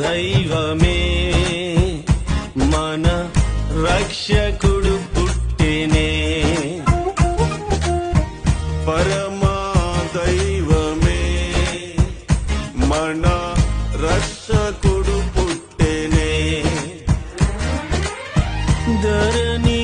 దైవమే. మన రక్షకుడు పుట్టినే. పరమా దైవమే. మన రక్షకుడు పుట్టినే. ధరణి